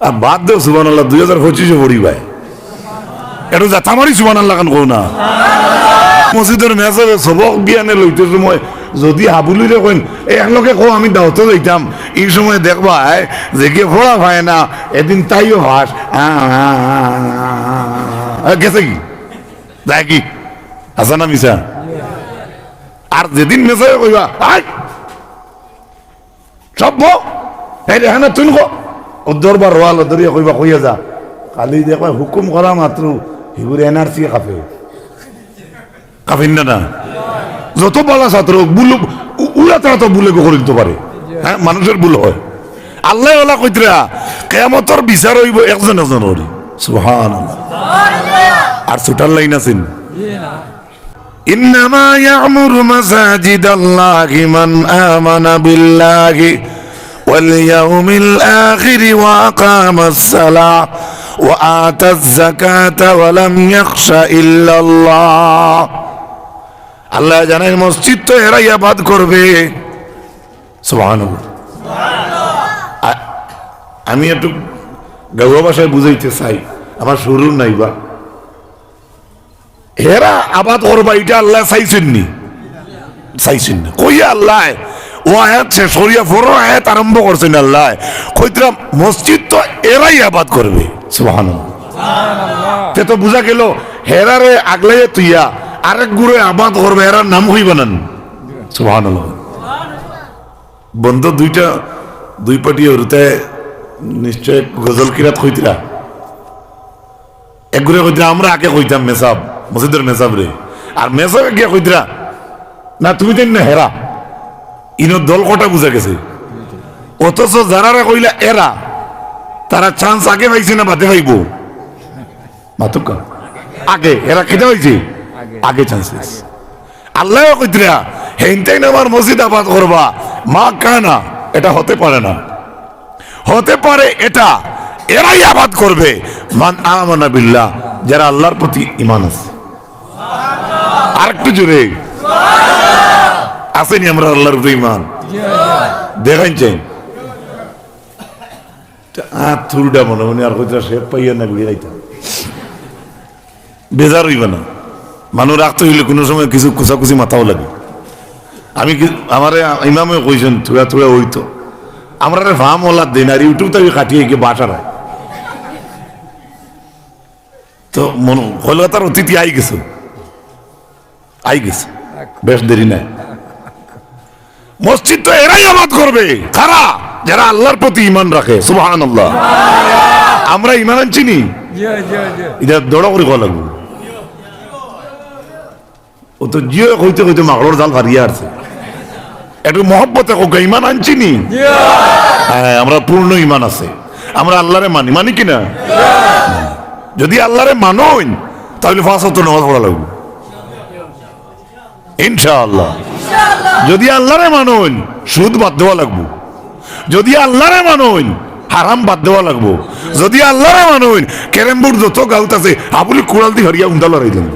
আর বাদ দেও সুবান আল্লাহ দুই হাজার পঁচিশে পড়ি ভাই। এটা যাতা মারি সুবান আল্লাহ খান কো না। মসজিদের মেজাবে সবক জ্ঞানে লইতে সময় যদি হাবুলিরে কইন এই কো আমি দাওতে যাইতাম। এই সময় দেখবা আয়, যে কে ফোড়া ভাই না এদিন তাইও হাস গেছে কি? যায় কি? আছে না মিশা আর যেদিন মেসাবে কইবা আয় সভ্য এই রে হ্যাঁ তুই কো। উদ্দর বা রোয়াল দরিয়া কইবা কইয়া যা কালি দেখো হুকুম করা মাত্র হিগুর এনআরসি কাফে কাফিন না না যত বালা ছাত্র বুল উড়া তারা তো বুলে করে দিতে পারে হ্যাঁ মানুষের ভুল হয় আল্লাহ ওলা কইতরা কেমতর বিচার হইব একজন একজন হরি সুহান আর ছুটার লাইন আছেন إنما يعمر مساجد الله من آمن بالله واليوم الآخر وأقام الصلاة وآتى الزكاة ولم يخش إلا الله আল্লাহ জানেন মসজিদ তো এরাই আবাদ করবে সুবহানাল্লাহ আ- আমি একটু গাওয়া ভাষায় বুঝাইতে চাই আমার শুরু নাইবা হেরা আবাদ করবা এটা আল্লাহ চাইছেন নি চাইছেন না কইয়া আল্লাহ ও আয়াত শেষ করিয়া ফোর আয়াত আরম্ভ করছেন আল্লাহ কইতরা মসজিদ তো এরাই আবাদ করবে। সুবহান তে তো বুঝা গেল হেরারে আগলাইয়ে তুইয়া আরেক গুড়ে আবাদ করবে হেরার নাম হইবে না। সুবহান বন্ধ দুইটা দুই পাটি হরতে নিশ্চয় গজল কিরাত কইতরা। এক একগুড়ে কইতরা আমরা আগে কইতাম মেসাব মসজিদের মেসাব রে। আর মেসাবে গিয়ে কইতরা না তুমি দেন না হেরা? ইনো দল কটা বুঝা গেছে? অথচ যারা কইলা এরা তারা চান্স আগে পাইছে না বাদে পাইব? মাতুকা আগে এরা খেতে পাইছে? আগে। চান্স আল্লাহ কইতরা না আমার মসজিদ আবাদ করবা মা কানা এটা হতে পারে না। হতে পারে এটা এরাই আবাদ করবে। মান আমানা বিল্লাহ যারা আল্লাহর প্রতি ইমান আছে। আর একটু জোরে। আসেনি আমরা আল্লাহর ইমান চাই আর থুরুটা মনে মনে আর কইতা সে পাইয়া না ঘুরে যাইতাম বেজার হইবে না। মানুষ রাখতে হইলে কোনো সময় কিছু কুচাকুচি মাথাও লাগে। আমি আমারে ইমামে কইছেন থুড়া থুড়া হইতো। আমরা ভাম ওলা দেন, আর ইউটিউব থেকে কাটিয়ে গিয়ে বাসার তো মন কলকাতার অতিথি আই গেছে। আই গেছে। বেশ দেরি নাই। মসজিদ তো এরাই আবাদ করবে। কারা? যারা আল্লাহর প্রতি ইমান রাখে। সুবহান আল্লাহ আমরা ইমান আনছি নি? এটা দৌড়া করে কল লাগবে? ও তো জিও কইতে কইতে মাগড়র জাল হারিয়ে আসছে। একটু মহব্বতে কোক ইমান আনছি নি? হ্যাঁ আমরা পূর্ণ ইমান আছে। আমরা আল্লাহরে মানি মানি কিনা? যদি আল্লাহরে মানইন তাহলে ফাঁস হতো নামাজ পড়া লাগবে। ইনশাআল্লাহ। যদি আল্লাহরে মানইন সুদ বাদ দেওয়া লাগবো। যদি আল্লাহরে মানইন হারাম বাদ দেওয়া লাগবো। যদি আল্লাহরে মানইন কেরেমবুর যত গাউত আছে আপনি কুড়াল দি হরিয়া দেন।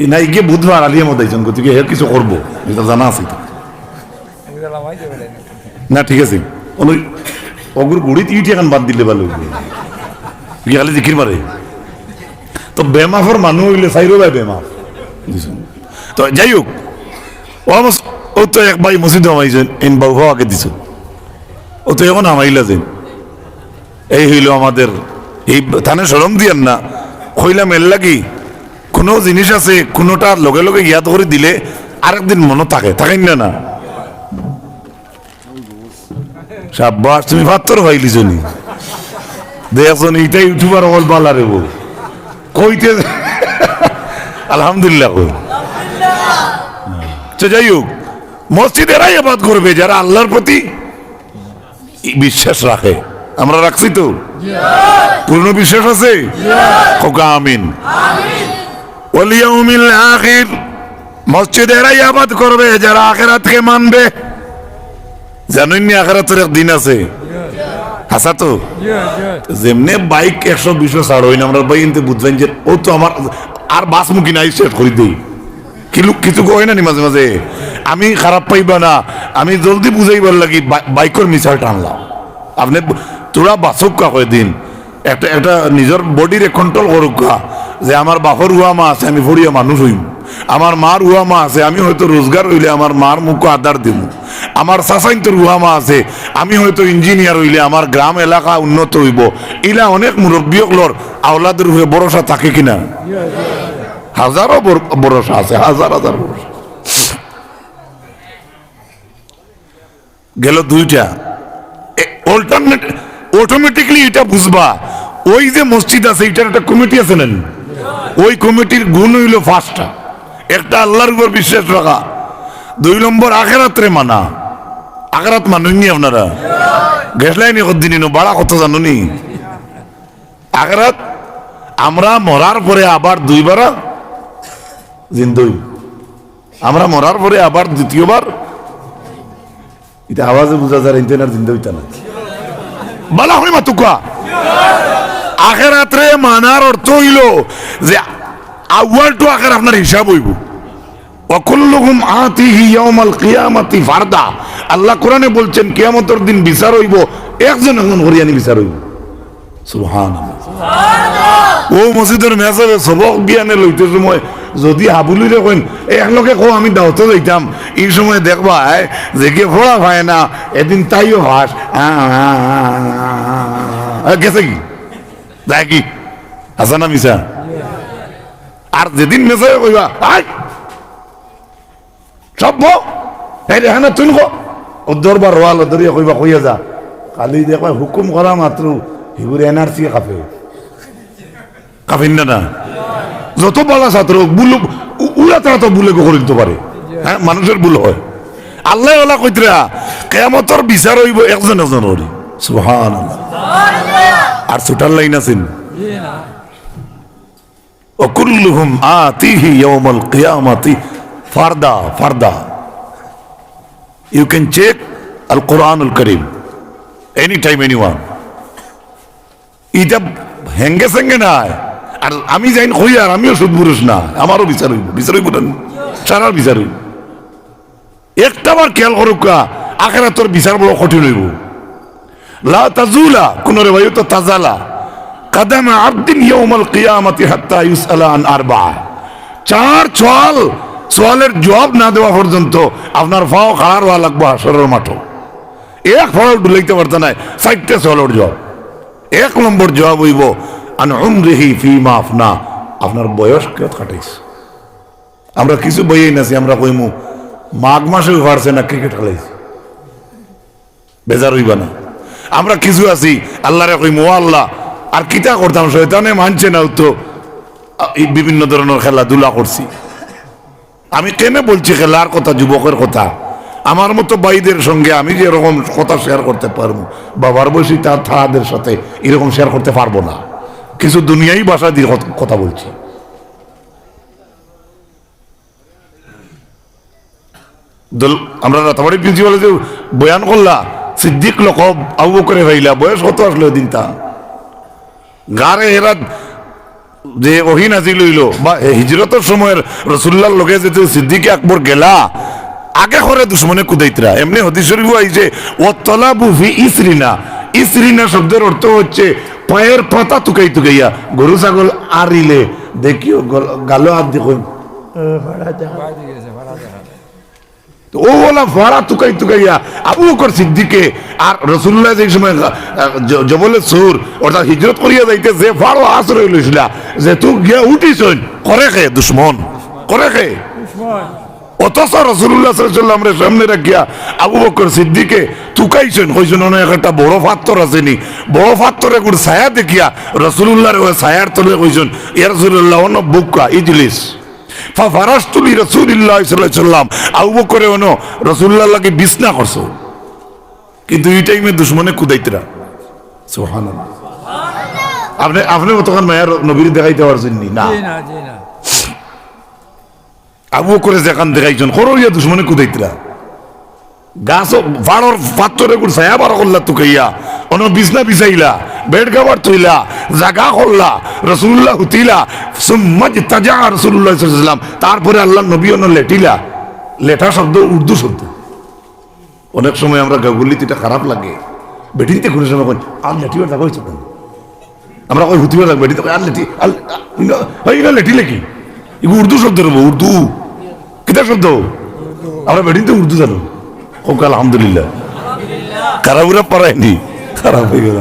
এই নাই গিয়ে বুধবার আলিয়া মত আইছেন, গতিকে হে কিছু করব, এটা জানা আছে। না, ঠিক আছে। অগুর গুড়িতে ইটি এখন বাদ দিলে ভালো। গিয়ে খালি জিকির মারে। তো বেমাফর মানুষ হইলে চাইরো ভাই বেমাফ? তো যাই হোক ও তো এক ভাই মসজিদ আমাইছেন ইন বাবু আগে দিছ। ও তো এখন আমাইলা যেন। এই হইল আমাদের, এই থানে সরম দিয়েন না। কইলাম এর লাগি, কোনো জিনিস আছে, কোনোটা লগে লগে ইয়াদ করে দিলে আরেকদিন মনে থাকে, থাকেন না না? সাব্বাস, তুমি ভাত্তর ভাইলি জনি। দেখছেন এইটা ইউটিউবার অল বালা রে বউ কইতে আলহামদুলিল্লাহ তো যাই হোক মসজিদ এরাই আবাদ করবে যারা আল্লাহর প্রতি বিশ্বাস রাখে। আমরা রাখছি তো? পূর্ণ বিশ্বাস আছে? খোকা আমিন। আখির মসজিদ এরাই আবাদ করবে যারা আখেরাতকে মানবে। জানেননি আখেরাতের দিন আছে? হাসা তো? যেমনে বাইক একশো বিশো ছাড় হইন আমরা ভাই ইনতে বুঝবেন যে ও তো আমার আর বাস মুখি নাই সেট করে দিই কিছু কিছু কয় না নি মাঝে মাঝে? আমি খারাপ পাইবা না, আমি জলদি বুঝাইবার লাগি বাই- বাইকর মিসাল টানলাম। আপনি তোরা বাসক কা কয় দিন একটা একটা নিজের বডিরে কন্ট্রোল করুক যে আমার বাপর উহা মা আছে, আমি ফড়িয়া মানুষ হইম। আমার মার উহা মা আছে, আমি হয়তো রোজগার হইলে আমার মার মুখ আদার দিব আমার সাসাইন্তর উহা মা আছে। আমি হয়তো ইঞ্জিনিয়ার হইলে আমার গ্রাম এলাকা উন্নত হইব। ইলা অনেক মুরব্বীকলর আওলাদের হয়ে ভরসা থাকে কিনা। হাজারো ভরসা আছে হাজার হাজার ভরসা গেল দুইটা। অল্টারনেট অটোমেটিকলি এটা বুঝবা, ওই যে মসজিদ আছে, এটার একটা কমিটি আছে নেন? ওই কমিটির গুণ হইল ফার্স্টটা একটা আল্লাহর উপর বিশ্বাস রাখা। দুই নম্বর আখেরাত্রে মানা। আখেরাত মানুননি আপনারা। গেছলাইনি কদিনই বাড়া কত জানুনি আখেরাত আমরা মরার পরে আবার দুইবার জিন্দই আমরা মরার পরে আবার দ্বিতীয়বার এটা আওয়াজে বোঝা যায় ইন্টারনেট জিন্দা হইতা না বলা হয় মাতুকা আখেরাত্রে মানার অর্থ হইল যে আউয়াল টু আখের আপনার হিসাব হইব। অকুল্লুহুম আতিহি ইয়াউমাল কিয়ামাতি ফারদা। আল্লাহ কোরআনে বলছেন কিয়ামতের দিন বিচার হইব একজন একজন হরিয়ানি বিচার হইব। সুবহানাল্লাহ। ও মসজিদের মেজাবে সবক বিয়ানে লইতে সময় যদি হাবুলিরে কইন একলগে কো আমি দাওতে যাইতাম। এই সময় দেখবা যে কে ফোড়া ভাই না এদিন তাইও ভাস। গেছে কি? যায় কি? আছে না মিশা আর যেদিন মেসাবে কইবা আয় সব তাইলে হ্যাঁ তুই কো। উদ্দর বা রোয়াল ধরিয়া কইবা কইয়া যা। কালি দেখবা হুকুম করা মাত্র হিগুর এনআরসি কাপে। কাফিন না যত বলা ছাত্র বুলু উলা তারা তো বুলে করে দিতে পারে হ্যাঁ মানুষের ভুল হয়। আল্লাহ ওলা কইতরা কেয়ামতর বিচার হইব একজন একজন হরি সুহান আর ছুটার লাইন আছেন অকুল্লুহুম আতিহি ইয়াউমাল কিয়ামাতি ফারদা ফারদা You can check Al-Quran Al-Karim anytime, anyone. এটা হেঙ্গে সেঙ্গে নাই আর আমি যাইন কই আর আমিও সুদপুরুষ না আমারও বিচার হইব বিচার হইব না সারার বিচার হইব একটা বার খেয়াল করুক আখেরা তোর বিচার বড় কঠিন হইব লা তাজুলা কোন রে ভাই তো তাজালা কাদাম আবদিন ইয়াউমাল হাত্তা ইউসআলা আন আরবা চার চল সোয়ালের জবাব না দেওয়া পর্যন্ত আপনার ফাও খাড়ার হওয়া লাগবো হাসরের মাঠো। এক ফল ডুলাইতে পারত না, চারটে সোয়ালের জবাব। এক নম্বর জবাব হইব, আন উমরিহি ফি মাফনা আপনার বয়স কে কাটাইছ আমরা কিছু বইয়েই নাছি, আমরা কইমু, মাঘ মাসে পারছে না ক্রিকেট খেলাইছি। বেজার হইবা না। আমরা কিছু আছি, আল্লাহরে কইমু আল্লাহ, আর কিতা করতাম, শয়তানে মানছে না তো। বিভিন্ন ধরনের খেলাধুলা করছি। আমি কেন বলছি খেলার কথা, যুবকের কথা? আমার মতো বাইদের সঙ্গে আমি যে এরকম কথা শেয়ার করতে পারব, বাবার বয়সী তার থাদের সাথে এরকম শেয়ার করতে পারব না। কিছু দুনিয়াই ভাষা দিয়ে কথা- বলছি। আমরা রাতাবাড়ি প্রিন্সিপালে যে বয়ান করলা, সিদ্দিক লোক আবু করে ভাইলা বয়স কত আসলো দিন তা গারে এরা যে ওহি নাজিল হইল, বা হিজরতের সময়ের রসুল্লার লগে যে সিদ্দিকে আকবর গেলা, আগে করে দুশ্মনে কুদাইতরা। এমনি হদিস শরীফ আইছে ও তলাবু ফি ইসরিনা। ইসরিনা শব্দের অর্থ হচ্ছে পায়ের পাতা তুকাই তুকাইয়া গরু, ছাগল আরিলে, দেখিও গল- হাত দেখুন ও বলা ফাড়া তুকাই তুকাইয়া আবু বকর সিদ্দিকে আর রসুল্লাহ যে সময় জবলে সুর, অর্থাৎ হিজরত করিয়া যাইতে যে ফাড়ো আশ্রয় লইছিল যে তুই গিয়া উঠিস করে খে দুশ্মন? করে খে অথচ রসুল্লাহ সাল্লাম রে সামনে রাখিয়া আবু বকর সিদ্দিকে তুকাইছেন কইছেন অনেক একটা বড় ফাত্তর আসেনি। বড় ফাত্তরে গুড় ছায়া দেখিয়া রসুল্লাহর ওই ছায়ার তলে কইছেন ইয়া রসুল্লাহ অন্য বুকা ইজলিস। ফারাস্তুলি রসুলিল্লাহ সাল্লাম। আবু বকরে অন রসুল্লাহ বিছনা করছ। কিন্তু এই টাইমে দুশ্মনে কুদাইতরা। সুবহানাল্লাহ। আপনি আপনি তখন মায়ের নবীর দেখাইতে পারছেন না? আবু করে যেখান দেখাইছেন করইয়া দুশ্মনে কুদাইতরা। গাছ ফাড়র পাত্তরে ছায়া বার করলা তুকাইয়া। অন বিছনা বিছাইলা। বেড কাবার থইলা, জাগা করলা রসুল্লাহ হুতিলা সুম্মাজ তাজা রসুল্লাহ সাল্লাম তারপরে আল্লাহ নবী অন্য লেটিলা। লেঠা শব্দ, উর্দু শব্দ। অনেক সময় আমরা বললি এটা খারাপ লাগে। বেটিতে কোনো সময় কই আর লেটিবার দেখা হয়েছে আমরা কই হুতিবার লাগবে, বেটিতে আর লেটি, আর হয় না লেটি লেখি এগুলো উর্দু শব্দ রব, উর্দু। কিতা শব্দ? আমরা বেটিতে উর্দু জানো। হোক আলহামদুলিল্লাহ। খারাপুরা পারায়নি। খারাপ হয়ে গেল।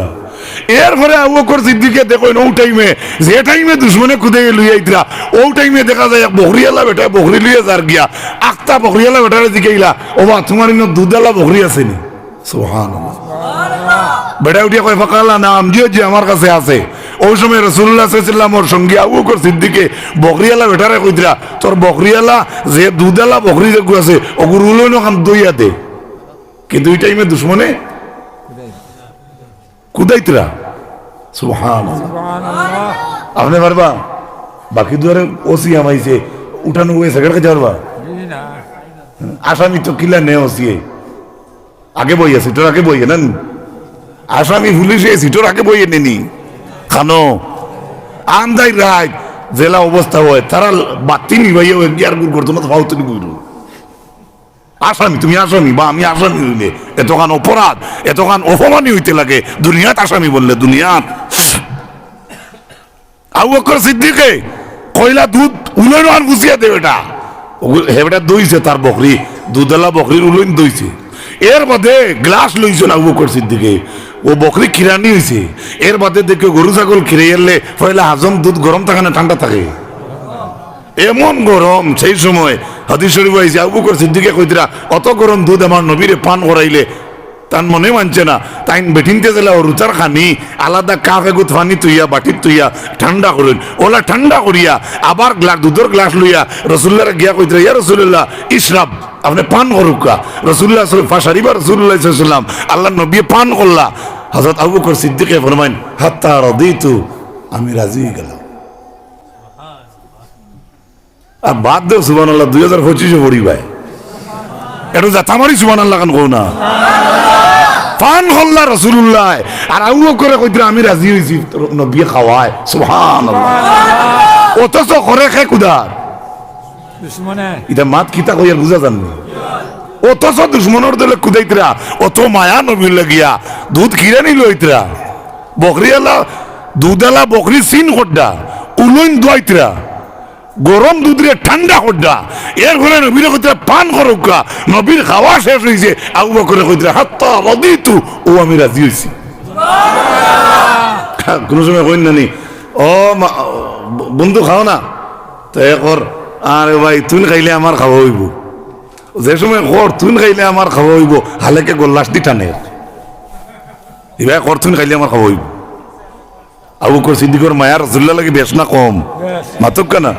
এরপরে আবু বকর সিদ্দিকে দেখো ও টাইমে যে টাইমে দুশ্মনে খুদে লুই আইতরা ও টাইমে দেখা যায় বকরিয়ালা বেটা বকরি লুইয়া যার গিয়া আক্তা বকরিয়ালা বেটারে দিকে ইলা ও বা তোমার ইনো দুধালা বকরি আছে নি? সুবহানাল্লাহ। বেটা উঠিয়া কয় ফাঁকালা না আমজিও যে আমার কাছে আছে। ওই সময় রসুল্লাহ সাল্লামর সঙ্গে আবু বকর সিদ্দিকে বকরিয়ালা বেটারে কইতরা, তোর বকরিয়ালা যে দুধালা বকরি যেগু আছে ওগুলো উলো খান দইয়া দে। কিন্তু এই টাইমে দুশ্মনে কুদাইতরা। আপনি পারবা বাকি দুয়ারে ওসি আমাইছে উঠানো হয়ে সেকেন্ড কাছে পারবা আসামি তো কিলা নে ওসিয়ে আগে বইয়া সিটোর আগে বইয়ে নেন। আসামি পুলিশে সিটোর আগে বইয়ে নেনি খানো আন্দাই রায় জেলা অবস্থা হয় তারা বাতি নিবাইয়া গিয়ার গুড় করতো না তো ফাউতো গুড় আসামি, তুমি আসামি বা আমি আসামি হইলে। এতখান অপরাধ, এতখান অপমানই হইতে লাগে। দুনিয়াত আসামি বললে, দুনিয়াত। আবু বকর সিদ্দিকে কয়লা দুধ উলেন আর বুঝিয়ে দে এটা। হেবেটা দইছে তার বকরি দুধলা বকরির উলইন দইছে। এর বাদে গ্লাস লইছে না বকর সিদ্দিকে। ও বকরি খিরানি হইছে। এর বাদে দেখে গরু ছাগল খিরে এলে পয়লা হাজম দুধ গরম থাকে না ঠান্ডা থাকে। এমন গরম সেই সময় হাদিস শরীফ আইছে, আবু বকর সিদ্দিকে কইতরা, অত গরম দুধ আমার নবীরে পান করাইলে তার মনে মানছে না। তাই বেটিনতে গেলে রুচার খানি, আলাদা কাফে গুত ফানি তুইয়া বাটির তুইয়া, ঠান্ডা করেন। ওলা ঠান্ডা করিয়া, আবার গ্লাস দুধের গ্লাস লইয়া রসুল্লাহ গিয়া কইতরা, ইয়া রসুল্লাহ ইসরাব আপনি পান করুকা রসুল্লাহ ফাঁসারিবা রসুল্লাহ সাল্লাম, আল্লাহ নবী পান করলা। হজরত আবু বকর সিদ্দিকে ফরমাইন, হাত্তা রদিতু, আমি রাজি গেলাম। আর বাদ দেও সুবান আল্লাহ দুই হাজার পঁচিশে পড়ি ভাই। এটা জাতামারি সুবান আল্লাহ কান কৌ না। পান হল্লা রসুল্লাহ আর আউ করে কইতে আমি রাজি হয়েছি নবী খাওয়ায়। সুহান অথচ করে খে কুদার। এটা মাত কিতা কইয়ার বুঝা জান অথচ দুশ্মনের দলে কুদাইতরা অত মায়া নবীর লাগিয়া দুধ কিরে নিল হইতরা বকরিয়ালা দুধালা বকরি সিন খড্ডা উলইন দোয়াইতরা। গরম দুধ রে ঠান্ডা খড্ডা এর ঘরে নবীর কইতরা পান করুকা নবীর খাওয়া শেষ হইছে আবু বকরে কইতরা হাত্তা রাদিতু ও আমি রাজি হইছি। কোন সময় কইন নানি ও বন্ধু খাও না? তো একর আরে ভাই তুই খাইলে আমার খাওয়া হইব। যে সময় কর তুই খাইলে আমার খাওয়া হইব। হালেকে গোল্লাস দি টানে। এবার কর তুই খাইলে আমার খাওয়া হইব। আবু কর সিদ্দিকর মায়া রসুল্লাহ লাগে বেশ না কম। মাতুক কেনা?